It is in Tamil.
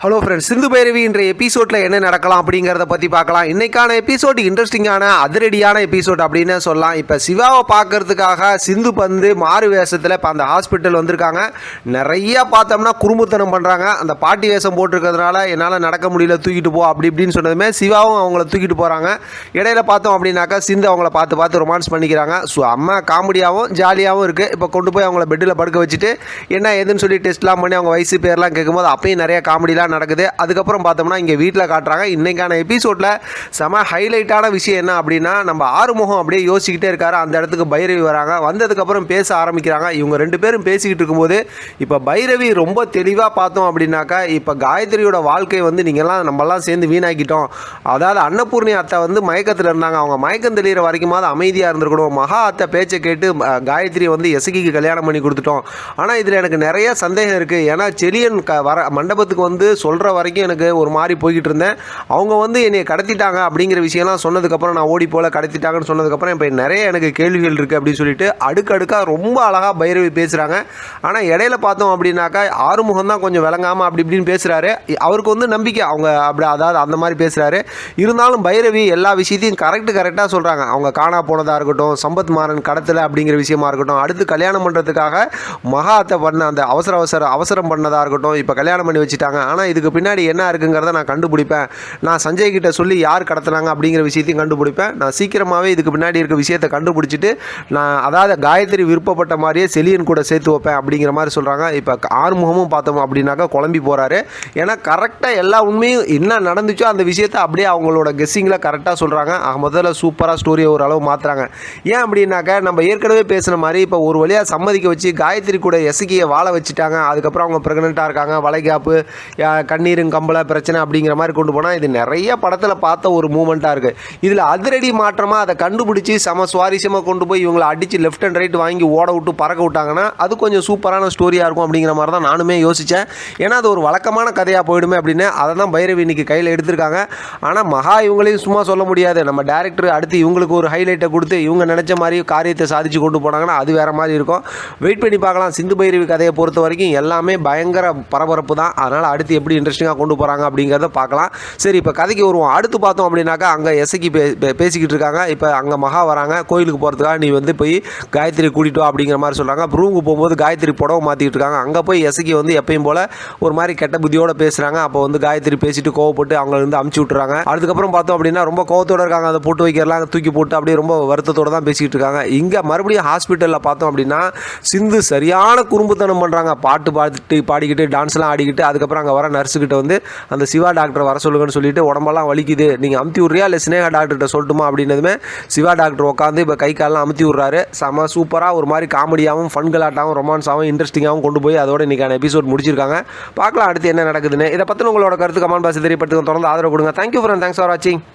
ஹலோ ஃப்ரெண்ட்ஸ் சிந்து பைரவி இன்றைய எபிசோடில் என்ன நடக்கலாம் அப்படிங்கிறத பற்றி பார்க்கலாம். இன்னைக்கான எபிசோட் இன்ட்ரெஸ்டிங்கான அதிரடியான எபிசோட் அப்படின்னு சொல்லலாம். இப்போ சிவாவை பார்க்கறதுக்காக சிந்து பந்து மாறு வேஷத்தில் இப்போ அந்த ஹாஸ்பிட்டல் வந்திருக்காங்க. நிறைய பார்த்தோம்னா குறும்புத்தனம் பண்ணுறாங்க அந்த பாட்டி வேஷம் போட்டிருக்கிறதுனால என்னால் நடக்க முடியல தூக்கிட்டு போ அப்படி இப்படின்னு சொன்னதுமே சிவாவும் அவங்கள தூக்கிட்டு போகிறாங்க இடையில பார்த்தோம் அப்படின்னாக்கா சிந்து அவங்கள பார்த்து பார்த்து ரொமான்ஸ் பண்ணிக்கிறாங்க. ஸோ அம்மா காமெடியாகவும் ஜாலியாகவும் இருக்குது இப்போ கொண்டு போய் அவங்கள பெட்டில் படுக்க வச்சுட்டு என்ன ஏதுன்னு சொல்லி டெஸ்ட்லாம் பண்ணி அவங்க வயசு பேர்லாம் கேட்கும்போது அப்பயும் நிறைய காமெடிலாம் நடக்குது. அதுக்கப்புறம் பார்த்தோம்னா இங்கே வீட்டில் காட்டுறாங்க. இன்றைக்கான எபிசோடில் செம ஹைலைட்டான விஷயம் என்ன அப்படின்னா நம்ம ஆறுமுகம் அப்படியே யோசிக்கிட்டே இருக்காரு. அந்த இடத்துக்கு பைரவி வராங்க. வந்ததுக்கப்புறம் பேச ஆரம்பிக்கிறாங்க. இவங்க ரெண்டு பேரும் பேசிக்கிட்டு இருக்கும்போது இப்போ பைரவி ரொம்ப தெளிவாக பார்த்தோம் அப்படின்னாக்கா இப்போ காயத்ரியோட வாழ்க்கை வந்து நீங்கள்லாம் நம்மலாம் சேர்ந்து வீணாக்கிட்டோம். அதாவது அன்னபூர்ணி அத்தை வந்து மயக்கத்தில் இருந்தாங்க. அவங்க மயக்கம் தெளிகிற வரைக்குமாவது அமைதியாக இருந்திருக்கணும். மகா அத்தை பேச்சை கேட்டு காயத்ரி வந்து எசகிக்கு கல்யாணம் பண்ணி கொடுத்துட்டோம். ஆனால் இதில் எனக்கு நிறைய சந்தேகம் இருக்குது ஏன்னா செலியன் க வர மண்டபத்துக்கு வந்து சொல்கிற வரைக்கும் எனக்கு ஒரு மாதிரி போய்கிட்டு இருந்தேன். அவங்க வந்து என்னை கடத்திட்டாங்க அப்படிங்கிற விஷயம்லாம் சொன்னதுக்கப்புறம் நான் ஓடி போல கடத்திட்டாங்கன்னு சொன்னதுக்கப்புறம் இப்போ நிறைய எனக்கு கேள்விகள் இருக்குது அப்படின்னு சொல்லிட்டு அடுக்கடுக்காக ரொம்ப அழகாக பைரவி பேசுகிறாங்க ஆனால் இடையில பார்த்தோம் அப்படின்னாக்கா ஆறுமுகம் தான் கொஞ்சம் விளங்காமல் அப்படி இப்படின்னு பேசுகிறாரு அவருக்கு வந்து நம்பிக்கை அவங்க அப்படி அதாவது அந்த மாதிரி பேசுகிறாரு இருந்தாலும் பைரவி எல்லா விஷயத்தையும் கரெக்டு கரெக்டாக சொல்கிறாங்க அவங்க காணா போனதாக இருக்கட்டும் சம்பத் மாறன் கடத்தலை அப்படிங்கிற விஷயமா இருக்கட்டும் அடுத்து கல்யாணம் பண்ணுறதுக்காக மகாத்தை பண்ண அந்த அவசர அவசர அவசரம் பண்ணதாக இருக்கட்டும் இப்போ கல்யாணம் பண்ணி வச்சுட்டாங்க. ஆனால் இதுக்கு பின்னாடி என்ன இருக்குங்கிறத நான் கண்டுபிடிப்பேன். நான் சஞ்சய் கிட்ட சொல்லி யார் கடத்துனாங்க அப்படிங்கிற விஷயத்தையும் கண்டுபிடிப்பேன். நான் சீக்கிரமாகவே இதுக்கு பின்னாடி இருக்க விஷயத்தை கண்டுபிடிச்சிட்டு நான் அதாவது காயத்ரி விருப்பப்பட்ட மாதிரியே செலியன் கூட சேர்த்து வைப்பேன் அப்படிங்கிற மாதிரி சொல்கிறாங்க இப்போ ஆறுமுகமும் பார்த்தோம் அப்படின்னாக்கா குழம்பி போகிறாரு ஏன்னா கரெக்டாக எல்லா உண்மையும் என்ன நடந்துச்சோ அந்த விஷயத்தை அப்படியே அவங்களோட கெஸ்ஸிங்கில் கரெக்டாக சொல்கிறாங்க முதல்ல சூப்பராக ஸ்டோரியை ஓரளவு மாற்றுறாங்க ஏன் அப்படின்னாக்கா நம்ம ஏற்கனவே பேசின மாதிரி இப்போ ஒரு வழியாக சம்மதிக்க வச்சு காயத்ரி கூட எசக்கியை வாழ வச்சுட்டாங்க. அதுக்கப்புறம் அவங்க ப்ரெக்னெண்ட்டாக இருக்காங்க. வளைகாப்பு கண்ணீரும் கம்பள பிரச்சனை அப்படிங்கிற மாதிரி கொண்டு போனால் இது நிறைய படத்தில் பார்த்த ஒரு மூமெண்ட்டாக இருக்குது இதில் அதிரடி மாற்றமாக அதை கண்டுபிடிச்சி செம சுவாரஸ்யமாக கொண்டு போய் இவங்களை அடித்து லெஃப்ட் அண்ட் ரைட் வாங்கி ஓட விட்டு பறக்க விட்டாங்கன்னா அது கொஞ்சம் சூப்பரான ஸ்டோரியாக இருக்கும் அப்படிங்கிற மாதிரி தான் நானுமே யோசித்தேன் ஏன்னா அது ஒரு வழக்கமான கதையாக போயிடுமே அப்படின்னு அதை தான் பைரவி இன்னைக்கு கையில் எடுத்திருக்காங்க. ஆனால் மகா இவங்களையும் சும்மா சொல்ல முடியாது. நம்ம டேரக்டர் அடுத்து இவங்களுக்கு ஒரு ஹைலைட்டை கொடுத்து இவங்க நினச்ச மாதிரி காரியத்தை சாதிச்சு கொண்டு போனாங்கன்னா அது வேறு மாதிரி இருக்கும். வெயிட் பண்ணி பார்க்கலாம். சிந்து பைரவி கதையை பொறுத்த வரைக்கும் எல்லாமே பயங்கர பரபரப்பு தான். அதனால் அடுத்து எப்படி இன்ட்ரெஸ்டிங்காக கொண்டு போகிறாங்க அப்படிங்கிறத பார்க்கலாம். சரி இப்போ கதைக்கு வருவோம். அடுத்து பார்த்தோம் அப்படின்னாக்கா அங்கே எசைக்கு பே பேசிக்கிட்டு இருக்காங்க. இப்போ அங்கே மகா வராங்க. கோயிலுக்கு போகிறதுக்காக நீ வந்து போய் காயத்ரி கூட்டிட்டு வா அப்படிங்கிற மாதிரி சொல்கிறாங்க ரூமுக்கு போகும்போது காயத்ரி புடவை மாற்றிக்கிட்டு இருக்காங்க. அங்கே போய் எசைக்கு வந்து எப்பயும் போல் ஒரு மாதிரி கெட்ட புத்தியோட பேசுகிறாங்க அப்போ வந்து காயத்ரி பேசிட்டு கோவப்பட்டு அவங்கள வந்து அமுச்சு விட்டுறாங்க. அதுக்கப்புறம் பார்த்தோம் அப்படின்னா ரொம்ப கோவத்தோட இருக்காங்க. அதை போட்டு வைக்கிறலாம் தூக்கி போட்டு அப்படியே ரொம்ப வருத்தத்தோட தான் பேசிக்கிட்டு இருக்காங்க. இங்கே மறுபடியும் ஹாஸ்பிட்டலில் பார்த்தோம் அப்படின்னா சிந்து சரியான குறும்புத்தனம் பண்ணுறாங்க பாட்டு பாடிட்டு பாடிக்கிட்டு டான்ஸ்லாம் ஆடிக்கிட்டு அதுக்கப்புறம் அங்கே வர நர்ஸுக்கிட்ட வந்து அந்த சிவா டாக்டர் வர சொல்லுங்கன்னு சொல்லிட்டு உடம்பெல்லாம் வலிக்குது. நீங்கள் அமுத்தி விட்றியா? இல்லை சினேகா டாக்டர்கிட்ட சொல்லட்டுமா அப்படின்னதுமே சிவா டாக்டர் உட்காந்து இப்போ கை காலெலாம் அமுத்தி விட்றாரு. செம சூப்பராக ஒரு மாதிரி காமெடியாகவும் ஃபன் கலாட்டாகவும் ரொமான்ஸாகவும் இன்ட்ரெஸ்டிங்காகவும் கொண்டு போய் அதோட இன்றைக்கான எபிசோட் முடிச்சிருக்காங்க. பார்க்கலாம் அடுத்து என்ன நடக்குதுன்னு. இதை பற்றின உங்களோட கருத்து கமெண்ட் பாக்ஸ் தெரியப்படுத்துங்க. தொடர்ந்து ஆதரவு கொடுங்க. தேங்க்யூ ஃப்ரெண்ட் தேங்க்ஸ் ஃபார் வாட்சிங்